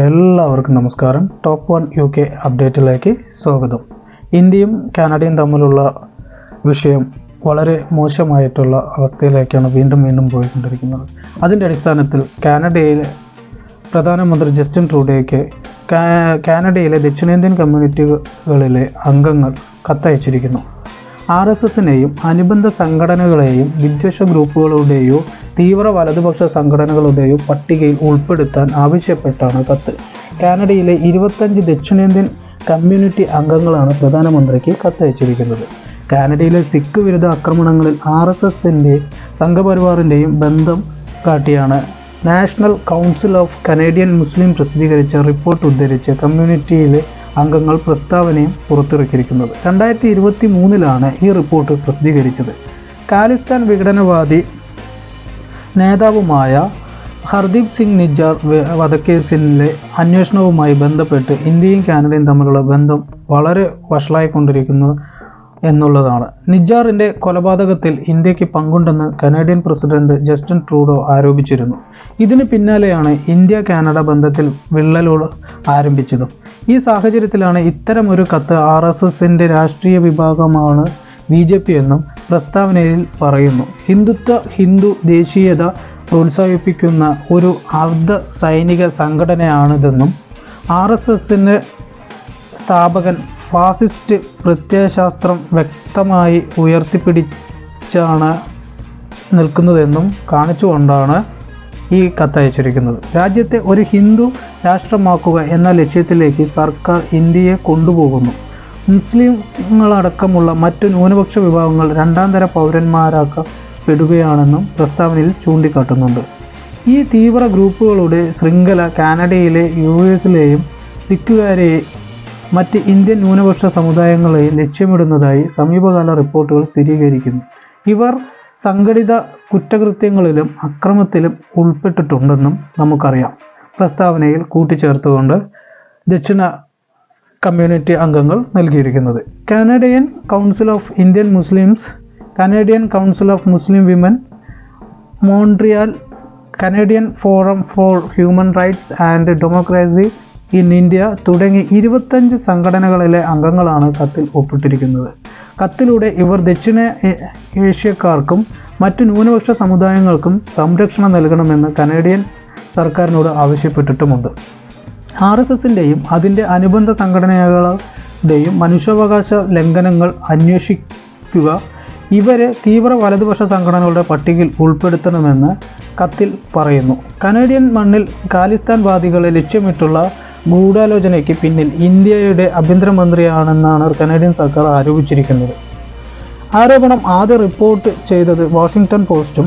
എല്ലാവർക്കും നമസ്കാരം. Top one U K അപ്ഡേറ്റിലേക്ക് സ്വാഗതം. ഇന്ത്യയും കാനഡയും തമ്മിലുള്ള വിഷയം വളരെ മോശമായിട്ടുള്ള അവസ്ഥയിലേക്കാണ് വീണ്ടും വീണ്ടും പോയിക്കൊണ്ടിരിക്കുന്നത്. അതിന്റെ അടിസ്ഥാനത്തിൽ കാനഡയിലെ പ്രധാനമന്ത്രി ജസ്റ്റിൻ ട്രൂഡേക്ക് കാനഡയിലെ ദക്ഷിണേന്ത്യൻ കമ്മ്യൂണിറ്റികളിലെ അംഗങ്ങൾ കത്തയച്ചിരിക്കുന്നു. ആർ എസ് എസിനെയും അനുബന്ധ സംഘടനകളെയും വിദ്വേഷ ഗ്രൂപ്പുകളുടെയോ തീവ്ര വലതുപക്ഷ സംഘടനകളുടെയോ പട്ടികയിൽ ഉൾപ്പെടുത്താൻ ആവശ്യപ്പെട്ടാണ് കത്ത്. കാനഡയിലെ ഇരുപത്തഞ്ച് ദക്ഷിണേന്ത്യൻ കമ്മ്യൂണിറ്റി അംഗങ്ങളാണ് പ്രധാനമന്ത്രിക്ക് കത്തയച്ചിരിക്കുന്നത് കാനഡയിലെ സിഖ് വിരുദ്ധ ആക്രമണങ്ങളിൽ ആർ എസ് എസിന്റെ സംഘപരിവാറിന്റെയും ബന്ധം കാട്ടിയാണ്. National council of Canadian Muslim പ്രസിദ്ധീകരിച്ച റിപ്പോർട്ട് ഉദ്ധരിച്ച് കമ്മ്യൂണിറ്റിയിലെ അംഗങ്ങൾ പ്രസ്താവനയും പുറത്തിറക്കിയിരിക്കുന്നത്. രണ്ടായിരത്തി ഇരുപത്തി മൂന്നിലാണ് ഈ റിപ്പോർട്ട് പ്രസിദ്ധീകരിച്ചത്. കാലിസ്ഥാൻ വിഘടനവാദി നേതാവുമായ ഹർദീപ് സിംഗ് നിജാർ വധക്കേസിലെ അന്വേഷണവുമായി ബന്ധപ്പെട്ട് ഇന്ത്യയും കാനഡയും തമ്മിലുള്ള ബന്ധം വളരെ വഷളായിക്കൊണ്ടിരിക്കുന്നു. എന്നുള്ളതാണ്. നിജാറിന്റെ കൊലപാതകത്തിൽ ഇന്ത്യയ്ക്ക് പങ്കുണ്ടെന്ന് കനേഡിയൻ പ്രസിഡന്റ് ജസ്റ്റിൻ ട്രൂഡോ ആരോപിച്ചിരുന്നു. ഇതിന് പിന്നാലെയാണ് ഇന്ത്യ കാനഡ ബന്ധത്തിൽ വിള്ളലുകൾ ആരംഭിച്ചതും. ഈ സാഹചര്യത്തിലാണ് ഇത്തരം ഒരു കത്ത് ആർ എസ് എസിന്റെ രാഷ്ട്രീയ വിഭാഗമാണ് ബി ജെ പി എന്നും പ്രസ്താവനയിൽ പറയുന്നു. ഹിന്ദുത്വ ഹിന്ദു ദേശീയത പ്രോത്സാഹിപ്പിക്കുന്ന ഒരു അർദ്ധ സൈനിക സംഘടനയാണിതെന്നും ആർ എസ് എസിന്റെ സ്ഥാപകൻ ഫാസിസ്റ്റ് പ്രത്യയശാസ്ത്രം വ്യക്തമായി ഉയർത്തിപ്പിടിച്ചാണ് നിൽക്കുന്നതെന്നും കാണിച്ചുകൊണ്ടാണ് ഈ കത്തയച്ചിരിക്കുന്നത് രാജ്യത്തെ ഒരു ഹിന്ദു രാഷ്ട്രമാക്കുക എന്ന ലക്ഷ്യത്തിലേക്ക് സർക്കാർ ഇന്ത്യയെ കൊണ്ടുപോകുന്നു. മുസ്ലിങ്ങളടക്കമുള്ള മറ്റു ന്യൂനപക്ഷ വിഭാഗങ്ങൾ രണ്ടാം തര പൗരന്മാരാക്കപ്പെടുകയാണെന്നും പ്രസ്താവനയിൽ ചൂണ്ടിക്കാട്ടുന്നുണ്ട്. ഈ തീവ്ര ഗ്രൂപ്പുകളുടെ ശൃംഖല കാനഡയിലെ യു എസിലെയും സിഖുകാരെയും മറ്റ് ഇന്ത്യൻ ന്യൂനപക്ഷ സമുദായങ്ങളെ ലക്ഷ്യമിടുന്നതായി സമീപകാല റിപ്പോർട്ടുകൾ സ്ഥിരീകരിക്കുന്നു. ഇവർ സംഘടിത കുറ്റകൃത്യങ്ങളിലും അക്രമത്തിലും ഉൾപ്പെട്ടിട്ടുണ്ടെന്നും നമുക്കറിയാം. പ്രസ്താവനയിൽ കൂട്ടിച്ചേർത്തുകൊണ്ട് ദക്ഷിണ കമ്മ്യൂണിറ്റി അംഗങ്ങൾ നൽകിയിരിക്കുന്നത്. Canadian council of Indian Muslims Canadian council of Muslim women Montreal Canadian forum for human rights and democracy in India തുടങ്ങി ഇരുപത്തഞ്ച് സംഘടനകളിലെ അംഗങ്ങളാണ് കത്തിൽ ഒപ്പിട്ടിരിക്കുന്നത്. കത്തിലൂടെ ഇവർ ദക്ഷിണ ഏഷ്യക്കാർക്കും മറ്റു ന്യൂനപക്ഷ സമുദായങ്ങൾക്കും സംരക്ഷണം നൽകണമെന്ന് കനേഡിയൻ സർക്കാരിനോട് ആവശ്യപ്പെട്ടിട്ടുമുണ്ട്. ആർ എസ് എസിന്റെയും അതിന്റെ അനുബന്ധ സംഘടനകളുടെയും മനുഷ്യാവകാശ ലംഘനങ്ങൾ അന്വേഷിക്കുക ഇവരെ തീവ്ര വലതുപക്ഷ സംഘടനകളുടെ പട്ടികയിൽ ഉൾപ്പെടുത്തണമെന്ന് കത്തിൽ പറയുന്നു. കനേഡിയൻ മണ്ണിൽ ഖാലിസ്ഥാൻവാദികളെ ലക്ഷ്യമിട്ടുള്ള ഗൂഢാലോചനയ്ക്ക് പിന്നിൽ ഇന്ത്യയുടെ ആഭ്യന്തരമന്ത്രിയാണെന്നാണ് കനേഡിയൻ സർക്കാർ ആരോപിച്ചിരിക്കുന്നത്. ആരോപണം ആദ്യം റിപ്പോർട്ട് ചെയ്തത് വാഷിംഗ്ടൺ പോസ്റ്റും.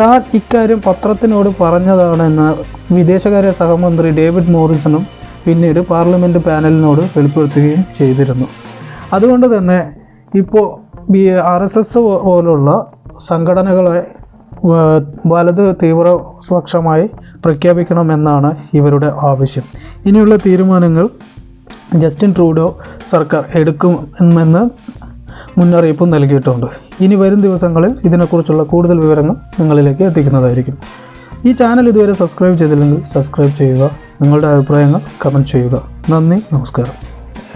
താൻ ഇക്കാര്യം പത്രത്തിനോട് പറഞ്ഞതാണെന്ന് വിദേശകാര്യ സഹമന്ത്രി ഡേവിഡ് മോറിസണും പിന്നീട് പാർലമെന്റ് പാനലിനോട് വെളിപ്പെടുത്തുകയും ചെയ്തിരുന്നു. അതുകൊണ്ട് തന്നെ ഇപ്പോൾ ആർ എസ് എസ് പോലുള്ള സംഘടനകളെ വലത് തീവ്രപക്ഷമായി പ്രഖ്യാപിക്കണമെന്നാണ് ഇവരുടെ ആവശ്യം. ഇനിയുള്ള തീരുമാനങ്ങൾ ജസ്റ്റിൻ ട്രൂഡോ സർക്കാർ എടുക്കുമെന്ന് മുന്നറിയിപ്പ് നൽകിയിട്ടുണ്ട്. ഇനി വരും ദിവസങ്ങളിൽ ഇതിനെക്കുറിച്ചുള്ള കൂടുതൽ വിവരങ്ങൾ നിങ്ങളിലേക്ക് എത്തിക്കുന്നതായിരിക്കും. ഈ ചാനൽ ഇതുവരെ സബ്സ്ക്രൈബ് ചെയ്തില്ലെങ്കിൽ സബ്സ്ക്രൈബ് ചെയ്യുക. നിങ്ങളുടെ അഭിപ്രായങ്ങൾ കമന്റ് ചെയ്യുക. നന്ദി നമസ്കാരം.